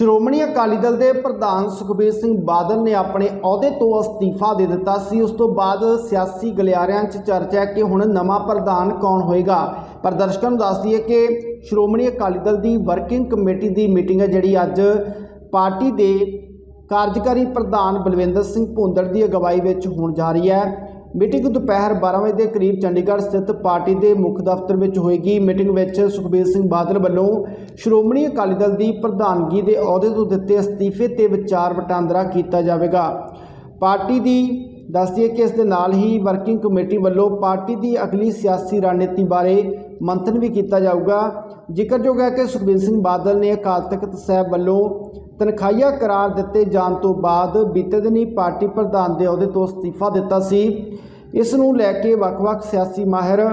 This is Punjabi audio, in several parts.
ਸ਼੍ਰੋਮਣੀ ਅਕਾਲੀ ਦਲ ਦੇ ਪ੍ਰਧਾਨ ਸੁਖਬੀਰ ਸਿੰਘ ਬਾਦਲ ਨੇ ਆਪਣੇ ਅਹੁਦੇ ਤੋਂ ਅਸਤੀਫਾ ਦੇ ਦਿੱਤਾ ਸੀ। ਉਸ ਤੋਂ ਬਾਅਦ ਸਿਆਸੀ ਗਲਿਆਰਿਆਂ 'ਚ ਚਰਚਾ ਹੈ ਕਿ ਹੁਣ ਨਵਾਂ ਪ੍ਰਧਾਨ ਕੌਣ ਹੋਏਗਾ। ਪਰ ਦਰਸ਼ਕਾਂ ਨੂੰ ਦੱਸ ਦਈਏ ਕਿ ਸ਼੍ਰੋਮਣੀ ਅਕਾਲੀ ਦਲ ਦੀ ਵਰਕਿੰਗ ਕਮੇਟੀ ਦੀ ਮੀਟਿੰਗ ਹੈ, ਜਿਹੜੀ ਅੱਜ ਪਾਰਟੀ ਦੇ ਕਾਰਜਕਾਰੀ ਪ੍ਰਧਾਨ ਬਲਵਿੰਦਰ ਸਿੰਘ ਭੁੰਦੜ ਦੀ ਅਗਵਾਈ ਵਿੱਚ ਹੋਣ ਜਾ ਰਹੀ ਹੈ। ਮੀਟਿੰਗ ਦੁਪਹਿਰ 12 ਵਜੇ ਦੇ ਕਰੀਬ ਚੰਡੀਗੜ੍ਹ ਸਥਿਤ ਪਾਰਟੀ ਦੇ ਮੁੱਖ ਦਫ਼ਤਰ ਵਿੱਚ ਹੋਏਗੀ। ਮੀਟਿੰਗ ਵਿੱਚ ਸੁਖਬੀਰ ਸਿੰਘ ਬਾਦਲ ਵੱਲੋਂ ਸ਼੍ਰੋਮਣੀ ਅਕਾਲੀ ਦਲ ਦੀ ਪ੍ਰਧਾਨਗੀ ਦੇ ਅਹੁਦੇ ਤੋਂ ਦਿੱਤੇ ਅਸਤੀਫੇ ਤੇ ਵਿਚਾਰ ਵਟਾਂਦਰਾ ਕੀਤਾ ਜਾਵੇਗਾ। ਪਾਰਟੀ ਦੀ ਦੱਸਦੀ ਹੈ ਕਿ ਇਸ ਦੇ ਨਾਲ ਹੀ ਵਰਕਿੰਗ ਕਮੇਟੀ ਵੱਲੋਂ ਪਾਰਟੀ ਦੀ ਅਗਲੀ ਸਿਆਸੀ ਰਣਨੀਤੀ ਬਾਰੇ ਮੰਥਨ ਵੀ ਕੀਤਾ ਜਾਊਗਾ। ਜ਼ਿਕਰਯੋਗ ਹੈ ਕਿ ਸੁਖਬੀਰ ਸਿੰਘ ਬਾਦਲ ਨੇ ਅਕਾਲ ਤਖਤ ਸਾਹਿਬ ਵੱਲੋਂ ਤਨਖਾਹੀਆ ਕਰਾਰ ਦਿੱਤੇ ਜਾਣ ਤੋਂ ਬਾਅਦ ਬੀਤੇ ਦਿਨੀ ਪਾਰਟੀ ਪ੍ਰਧਾਨ ਦੇ ਅਹੁਦੇ ਤੋਂ ਅਸਤੀਫਾ ਦਿੱਤਾ ਸੀ। ਇਸ ਨੂੰ ਲੈ ਕੇ ਵੱਖ-ਵੱਖ ਸਿਆਸੀ ਮਾਹਿਰ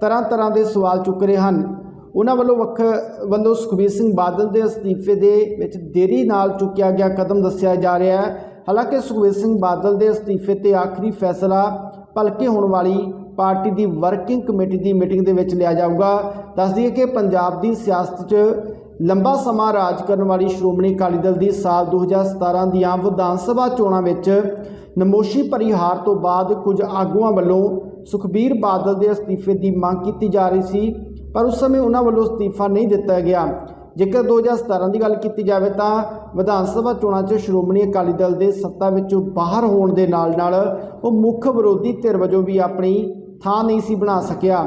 ਤਰ੍ਹਾਂ-ਤਰ੍ਹਾਂ ਦੇ ਸਵਾਲ ਚੁੱਕ ਰਹੇ ਹਨ। ਉਹਨਾਂ ਵੱਲੋਂ ਵੱਖ ਵੱਲੋਂ ਸੁਖਬੀਰ ਸਿੰਘ ਬਾਦਲ ਦੇ ਅਸਤੀਫੇ ਦੇ ਵਿੱਚ ਦੇਰੀ ਨਾਲ ਚੁੱਕਿਆ ਗਿਆ ਕਦਮ ਦੱਸਿਆ ਜਾ ਰਿਹਾ ਹੈ। ਹਾਲਾਂਕਿ ਸੁਖਬੀਰ ਸਿੰਘ ਬਾਦਲ ਦੇ ਅਸਤੀਫੇ ਤੇ ਆਖਰੀ ਫੈਸਲਾ ਭਲਕੇ ਹੋਣ ਵਾਲੀ ਪਾਰਟੀ ਦੀ ਵਰਕਿੰਗ ਕਮੇਟੀ ਦੀ ਮੀਟਿੰਗ ਦੇ ਵਿੱਚ ਲਿਆ ਜਾਊਗਾ। ਦੱਸ ਦਈਏ ਕਿ ਪੰਜਾਬ ਦੀ ਸਿਆਸਤ 'ਚ ਲੰਬਾ ਸਮਾਂ ਰਾਜ ਕਰਨ ਵਾਲੀ ਸ਼੍ਰੋਮਣੀ ਅਕਾਲੀ ਦਲ ਦੀ ਸਾਲ 2017 ਦੀਆਂ ਵਿਧਾਨ ਸਭਾ ਚੋਣਾਂ ਵਿੱਚ ਨਮੋਸ਼ੀ ਭਰੀ ਹਾਰ ਤੋਂ ਬਾਅਦ ਕੁਝ ਆਗੂਆਂ ਵੱਲੋਂ ਸੁਖਬੀਰ ਬਾਦਲ ਦੇ ਅਸਤੀਫੇ ਦੀ ਮੰਗ ਕੀਤੀ ਜਾ ਰਹੀ ਸੀ, ਪਰ ਉਸ ਸਮੇਂ ਉਹਨਾਂ ਵੱਲੋਂ ਅਸਤੀਫਾ ਨਹੀਂ ਦਿੱਤਾ ਗਿਆ। ਜੇਕਰ 2017 ਦੀ ਗੱਲ ਕੀਤੀ ਜਾਵੇ ਤਾਂ ਵਿਧਾਨ ਸਭਾ ਚੋਣਾਂ 'ਚ ਸ਼੍ਰੋਮਣੀ ਅਕਾਲੀ ਦਲ ਦੇ ਸੱਤਾ ਵਿੱਚੋਂ ਬਾਹਰ ਹੋਣ ਦੇ ਨਾਲ ਨਾਲ ਉਹ ਮੁੱਖ ਵਿਰੋਧੀ ਧਿਰ ਵਜੋਂ ਵੀ ਆਪਣੀ ਥਾਂ ਨਹੀਂ ਸੀ ਬਣਾ ਸਕਿਆ।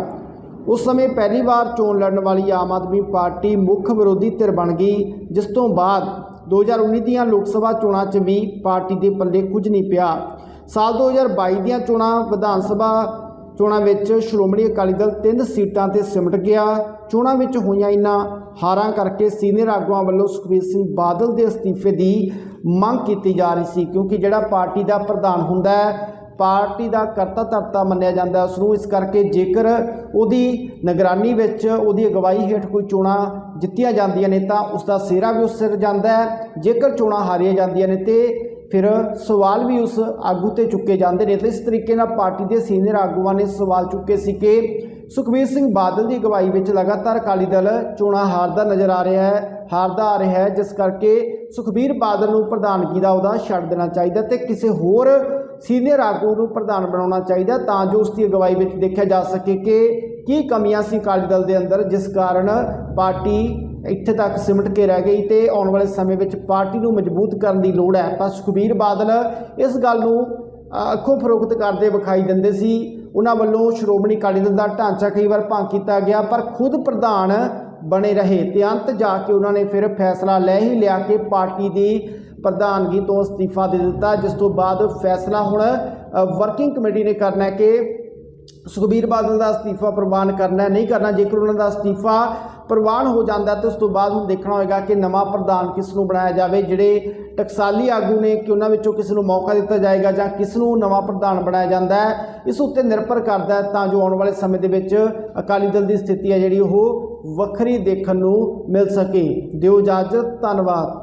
ਉਸ ਸਮੇਂ ਪਹਿਲੀ ਵਾਰ ਚੋਣ ਲੜਨ ਵਾਲੀ ਆਮ ਆਦਮੀ ਪਾਰਟੀ ਮੁੱਖ ਵਿਰੋਧੀ ਧਿਰ ਬਣ ਗਈ, ਜਿਸ ਤੋਂ ਬਾਅਦ 2019 ਦੀਆਂ ਲੋਕ ਸਭਾ ਚੋਣਾਂ 'ਚ ਵੀ ਪਾਰਟੀ ਦੇ ਪੱਲੇ ਕੁਝ ਨਹੀਂ ਪਿਆ। ਸਾਲ 2022 ਦੀਆਂ ਚੋਣਾਂ ਵਿਧਾਨ ਸਭਾ ਚੋਣਾਂ ਵਿੱਚ ਸ਼੍ਰੋਮਣੀ ਅਕਾਲੀ ਦਲ ਤਿੰਨ ਸੀਟਾਂ ਤੇ ਸਿਮਟ ਗਿਆ। ਚੋਣਾਂ ਵਿੱਚ ਹੋਈਆਂ ਇਨ੍ਹਾਂ ਹਾਰਾਂ ਕਰਕੇ ਸੀਨੀਅਰ ਆਗੂਆਂ ਵੱਲੋਂ ਸੁਖਬੀਰ ਸਿੰਘ ਬਾਦਲ ਦੇ ਅਸਤੀਫੇ ਦੀ ਮੰਗ ਕੀਤੀ ਜਾ ਰਹੀ ਸੀ, ਕਿਉਂਕਿ ਜਿਹੜਾ ਪਾਰਟੀ ਦਾ ਪ੍ਰਧਾਨ ਹੁੰਦਾ ਹੈ ਪਾਰਟੀ ਦਾ ਕਰਤਾ ਧਰਤਾ ਮੰਨਿਆ ਜਾਂਦਾ ਹੈ। ਉਸ ਨੂੰ ਇਸ ਕਰਕੇ ਜੇਕਰ ਉਹਦੀ ਨਿਗਰਾਨੀ ਵਿੱਚ ਉਹਦੀ ਅਗਵਾਈ ਹੇਠ ਕੋਈ ਚੋਣਾਂ ਜਿੱਤੀਆਂ ਜਾਂਦੀਆਂ ਨੇ ਤਾਂ ਉਸ ਦਾ ਸਿਹਰਾ ਵੀ ਉਸ ਸਿਰ ਜਾਂਦਾ ਹੈ। ਜੇਕਰ ਚੋਣਾਂ ਹਾਰੀਆਂ ਜਾਂਦੀਆਂ ਨੇ ਤੇ ਫਿਰ ਸਵਾਲ ਵੀ ਉਸ ਆਗੂ ਤੇ ਚੁੱਕੇ ਜਾਂਦੇ ਨੇ। ਤੇ ਇਸ ਤਰੀਕੇ ਨਾਲ ਪਾਰਟੀ ਦੇ ਸੀਨੀਅਰ ਆਗੂਆਂ ਨੇ ਸਵਾਲ ਚੁੱਕੇ ਸੀ ਕਿ ਸੁਖਬੀਰ ਸਿੰਘ ਬਾਦਲ ਦੀ ਅਗਵਾਈ ਵਿੱਚ ਲਗਾਤਾਰ ਅਕਾਲੀ ਦਲ ਚੋਣਾਂ ਹਾਰਦਾ ਨਜ਼ਰ ਆ ਰਿਹਾ ਹੈ, ਹਾਰਦਾ ਆ ਰਿਹਾ ਹੈ, ਜਿਸ ਕਰਕੇ ਸੁਖਬੀਰ ਬਾਦਲ ਨੂੰ ਪ੍ਰਧਾਨਗੀ ਦਾ ਉਹਦਾ ਛੱਡ ਦੇਣਾ ਚਾਹੀਦਾ ਤੇ ਕਿਸੇ ਹੋਰ ਸੀਨੀਅਰ ਆਗੂ ਨੂੰ ਪ੍ਰਧਾਨ ਬਣਾਉਣਾ ਚਾਹੀਦਾ ਤਾਂ ਜੋ ਉਸ ਦੀ ਅਗਵਾਈ ਵਿੱਚ ਦੇਖਿਆ ਜਾ ਸਕੇ ਕਿ ਕੀ ਕਮੀਆਂ ਸੀ ਅਕਾਲੀ ਦਲ ਦੇ ਅੰਦਰ, ਜਿਸ ਕਾਰਨ ਪਾਰਟੀ ਇੱਥੇ ਤੱਕ ਸਿਮਟ ਕੇ ਰਹਿ ਗਈ ਤੇ ਆਉਣ ਵਾਲੇ ਸਮੇਂ ਵਿੱਚ ਪਾਰਟੀ ਨੂੰ ਮਜ਼ਬੂਤ ਕਰਨ ਦੀ ਲੋੜ ਹੈ। ਪਰ ਸੁਖਬੀਰ ਬਾਦਲ ਇਸ ਗੱਲ ਨੂੰ ਅੱਖੋਂ ਫਰੋਖਤ ਕਰਦੇ ਵਿਖਾਈ ਦਿੰਦੇ ਸੀ। ਉਹਨਾਂ ਵੱਲੋਂ ਸ਼੍ਰੋਮਣੀ ਅਕਾਲੀ ਦਲ ਦਾ ਢਾਂਚਾ ਕਈ ਵਾਰ ਭੰਗ ਕੀਤਾ ਗਿਆ, ਪਰ ਖੁਦ ਪ੍ਰਧਾਨ ਬਣੇ ਰਹੇ। ਤੇ ਅੰਤ ਜਾ ਕੇ ਉਹਨਾਂ ਨੇ ਫਿਰ ਫੈਸਲਾ ਲੈ ਹੀ ਲਿਆ ਕਿ ਪਾਰਟੀ ਦੀ ਪ੍ਰਧਾਨਗੀ ਤੋਂ ਅਸਤੀਫਾ ਦੇ ਦਿੱਤਾ। ਜਿਸ ਤੋਂ ਬਾਅਦ ਫੈਸਲਾ ਹੁਣ ਵਰਕਿੰਗ ਕਮੇਟੀ ਨੇ ਕਰਨਾ ਹੈ ਕਿ ਸੁਖਬੀਰ ਬਾਦਲ ਦਾ ਅਸਤੀਫਾ ਪ੍ਰਵਾਨ ਕਰਨਾ ਨਹੀਂ ਕਰਨਾ, ਜੇਕਰ ਉਹਨਾਂ ਦਾ ਅਸਤੀਫਾ ਪ੍ਰਵਾਨ ਹੋ ਜਾਂਦਾ ਤਾਂ ਉਸ ਤੋਂ ਬਾਅਦ ਹੁਣ ਦੇਖਣਾ ਹੋਏਗਾ ਕਿ ਨਵਾਂ ਪ੍ਰਧਾਨ ਕਿਸ ਨੂੰ ਬਣਾਇਆ ਜਾਵੇ, ਜਿਹੜੇ ਟਕਸਾਲੀ ਆਗੂ ਨੇ ਕਿ ਉਹਨਾਂ ਵਿੱਚੋਂ ਕਿਸ ਨੂੰ ਮੌਕਾ ਦਿੱਤਾ ਜਾਏਗਾ ਜਾਂ ਕਿਸ ਨੂੰ ਨਵਾਂ ਪ੍ਰਧਾਨ ਬਣਾਇਆ ਜਾਂਦਾ ਹੈ, ਇਸ ਉੱਤੇ ਨਿਰਭਰ ਕਰਦਾ ਹੈ ਤਾਂ ਜੋ ਆਉਣ ਵਾਲੇ ਸਮੇਂ ਦੇ ਵਿੱਚ ਅਕਾਲੀ ਦਲ ਦੀ ਸਥਿਤੀ ਹੈ ਜਿਹੜੀ ਉਹ ਵੱਖਰੀ ਦੇਖਣ ਨੂੰ ਮਿਲ ਸਕੇ। ਦਿਓ ਇਜਾਜ਼ਤ, ਧੰਨਵਾਦ।